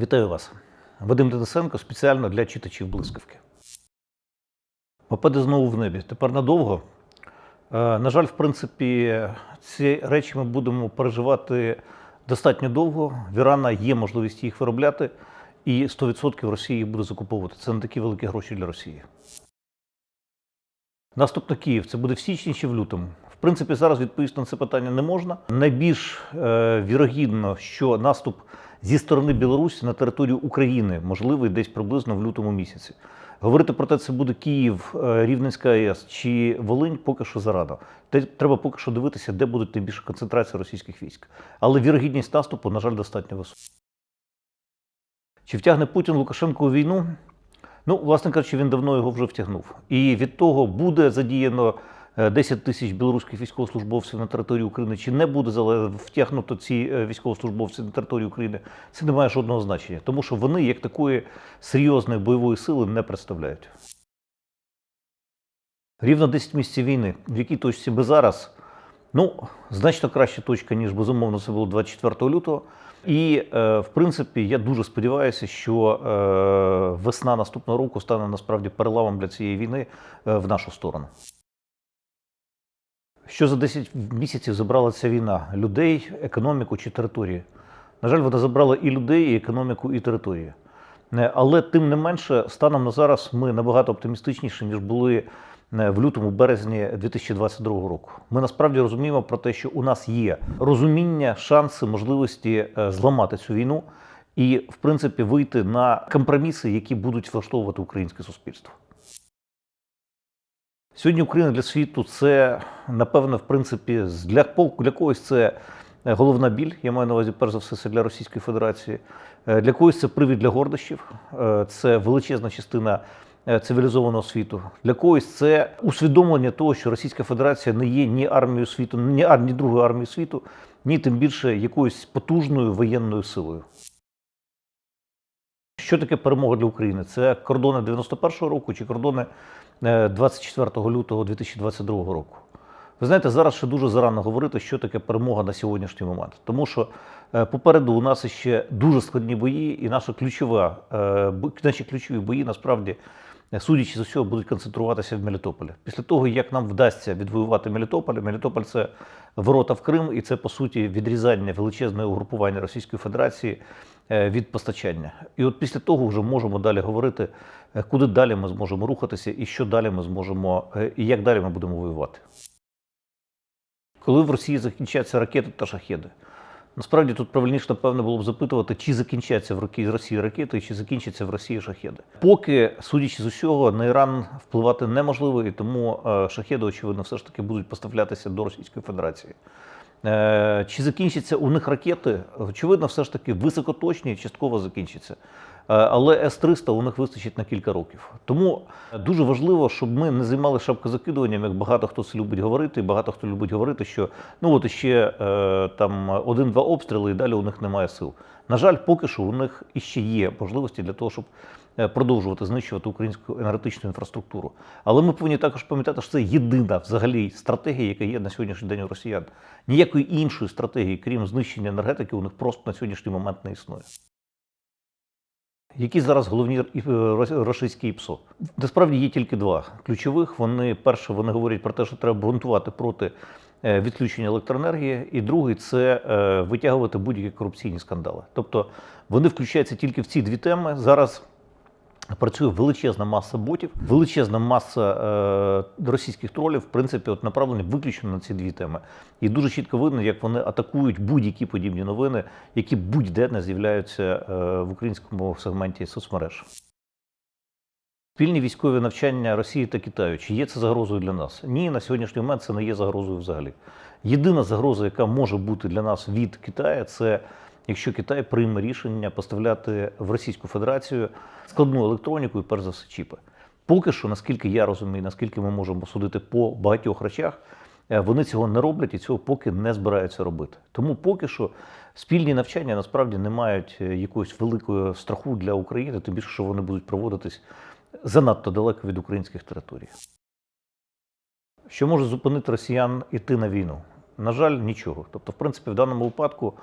Вітаю вас. Вадим Денисенко спеціально для читачів блискавки. Мопеди знову в небі. Тепер надовго. Е, На жаль, в принципі, ці речі ми будемо переживати достатньо довго. В Ірана є можливість їх виробляти, і 100% Росія їх буде закуповувати. Це не такі великі гроші для Росії. Наступ на Київ це буде в січні чи в лютому. В принципі, зараз відповісти на це питання не можна. Найбільш е, вірогідно, що наступ зі сторони Білорусі на територію України можливий десь приблизно в лютому місяці. Говорити про те, це буде Київ, е, Рівненська АЕС чи Волинь, поки що зарано. Треба поки що дивитися, де буде найбільша концентрація російських військ. Але вірогідність наступу, на жаль, достатньо висока. Чи втягне Путін Лукашенко у війну? Ну, власне кажучи, він давно його вже втягнув. І від того, буде задіяно 10 тисяч білоруських військовослужбовців на території України, чи не буде втягнуто ці е, військовослужбовці на територію України, це не має жодного значення, тому що вони як такої серйозної бойової сили не представляють. Рівно 10 місяців війни. В якій точці ми зараз? Ну, значно краща точка, ніж безумовно це було 24 лютого. І, е, в принципі, я дуже сподіваюся, що е, весна наступного року стане насправді переламом для цієї війни е, в нашу сторону. Що за 10 місяців забрала ця війна? Людей, економіку чи території? На жаль, вона забрала і людей, і економіку, і територію. Е, Але тим не менше, станом на зараз ми набагато оптимістичніші, ніж були е, в лютому березні 2022 року. Ми насправді розуміємо про те, що у нас є розуміння, шанси, можливості е, зламати цю війну і, в принципі, вийти на компроміси, які будуть влаштовувати українське суспільство. Сьогодні Україна для світу це, напевно, в принципі, для, для когось це е, головна біль. Я маю на увазі, перш за все, це для Російської Федерації. Е, Для когось це привід для гордощів, е, це величезна частина цивілізованого світу. Для когось це усвідомлення того, що Російська Федерація не є ні армією світу, ні, ні другою армією світу, ні тим більше якоюсь потужною воєнною силою. Що таке перемога для України? Це кордони 91-го року чи кордони 24 лютого 2022 року. Ви знаєте, зараз ще дуже зарано говорити, що таке перемога на сьогоднішній момент. Тому що е, попереду у нас ще дуже складні бої, і наша ключова, е, наші ключові бої насправді, е, судячи з усього, будуть концентруватися в Мелітополі. Після того, як нам вдасться відвоювати Мелітополь, Мелітополь це ворота в Крим, і це по суті відрізання величезного угрупування Російської Федерації е, від постачання. І от після того вже можемо далі говорити, е, куди далі ми зможемо рухатися, і що далі ми зможемо, е, і як далі ми будемо воювати. Коли в Росії закінчаться ракети та шахеди? Насправді тут правильніше, напевно, було б запитувати, чи закінчаться в Росії ракети, і чи закінчаться в Росії шахеди. Поки, судячи з усього, на Іран впливати неможливо, і тому е, шахеди, очевидно, все ж таки будуть поставлятися до Російської Федерації. Е, Чи закінчаться у них ракети? Очевидно, все ж таки високоточні, частково закінчаться. Е, Але С-300 у них вистачить на кілька років. Тому дуже важливо, щоб ми не займали шапкозакидуванням, як багато хто це любить говорити. і Багато хто любить говорити, що ну от іще е, там один-два обстріли, і далі у них немає сил. На жаль, поки що у них іще є можливості для того, щоб е, продовжувати знищувати українську енергетичну інфраструктуру. Але ми повинні також пам'ятати, що це єдина взагалі стратегія, яка є на сьогоднішній день у росіян. Ніякої іншої стратегії, крім знищення енергетики, у них просто на сьогоднішній момент не існує. Які зараз головні е, рос- російські ІПСО? Насправді є тільки два ключових. Вони перше, вони говорять про те, що треба бунтувати проти е, відключення електроенергії, і другий це е, витягувати будь-які корупційні скандали. Тобто вони включаються тільки в ці дві теми. Зараз працює величезна маса ботів, величезна маса е, російських тролів, в принципі, от направлені виключно на ці дві теми. І дуже чітко видно, як вони атакують будь-які подібні новини, які будь-де не з'являються е, в українському сегменті соцмереж. Спільні військові навчання Росії та Китаю. Чи є це загрозою для нас? Ні, на сьогоднішній момент це не є загрозою взагалі. Єдина загроза, яка може бути для нас від Китаю, це якщо Китай прийме рішення поставляти в Російську Федерацію складну електроніку і перш за все чіпи. Поки що, наскільки я розумію, наскільки ми можемо судити по багатьох речах, е, вони цього не роблять і цього поки не збираються робити. Тому поки що спільні навчання насправді не мають е, якогось великого страху для України, тим більше, що вони будуть проводитись занадто далеко від українських територій. Що може зупинити росіян іти на війну? На жаль, нічого. Тобто, в принципі, в даному випадку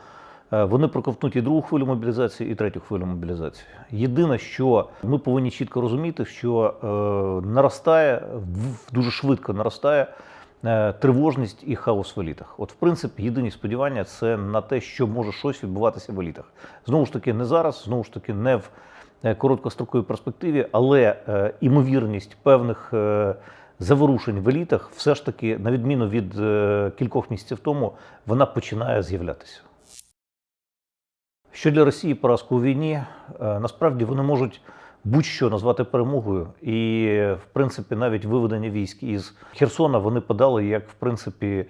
Вони проковтнуть і другу хвилю мобілізації, і третю хвилю мобілізації. Єдине, що ми повинні чітко розуміти, що е, наростає дуже швидко наростає е, тривожність і хаос в елітах. От, в принципі, єдині сподівання це на те, що може щось відбуватися в елітах. Знову ж таки, не зараз, знову ж таки, не в е, короткостроковій перспективі, але е, імовірність певних е, заворушень в елітах, все ж таки, на відміну від е, кількох місяців тому, вона починає з'являтися. Що для Росії поразка у війні, е, насправді вони можуть будь-що назвати перемогою, і в принципі навіть виведення військ із Херсона вони подали як в принципі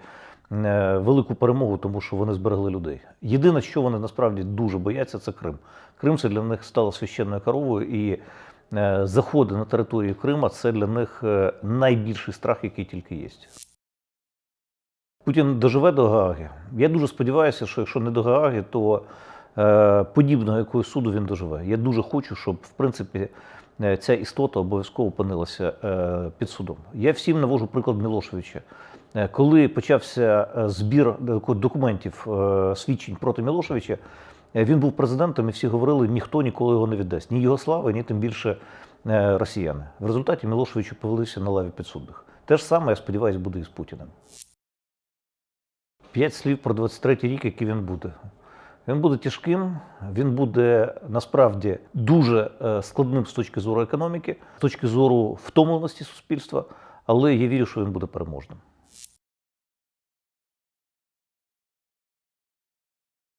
е, велику перемогу, тому що вони зберегли людей. Єдине, що вони насправді дуже бояться, це Крим. Крим це для них стало священною коровою, і е, заходи на територію Крима це для них найбільший страх, який тільки є. Путін доживе до Гааги. Я дуже сподіваюся, що якщо не до Гааги, то подібного якогось суду він доживе. Я дуже хочу, щоб в принципі е, ця істота обов'язково опинилася е, під судом. Я всім навожу приклад Мілошевича. Е, Коли почався е, збір документів е, свідчень проти Мілошевича, е, він був президентом, і всі говорили, ніхто ніколи його не віддасть. Ні Югослави, ні тим більше е, росіяни. В результаті Мілошевич повелився на лаві підсудних. Те ж саме, я сподіваюся, буде і з Путіним. П'ять слів про 23-й рік, який він буде. Він буде тяжким, він буде насправді дуже е, складним з точки зору економіки, з точки зору втомленості суспільства, але я вірю, що він буде переможним.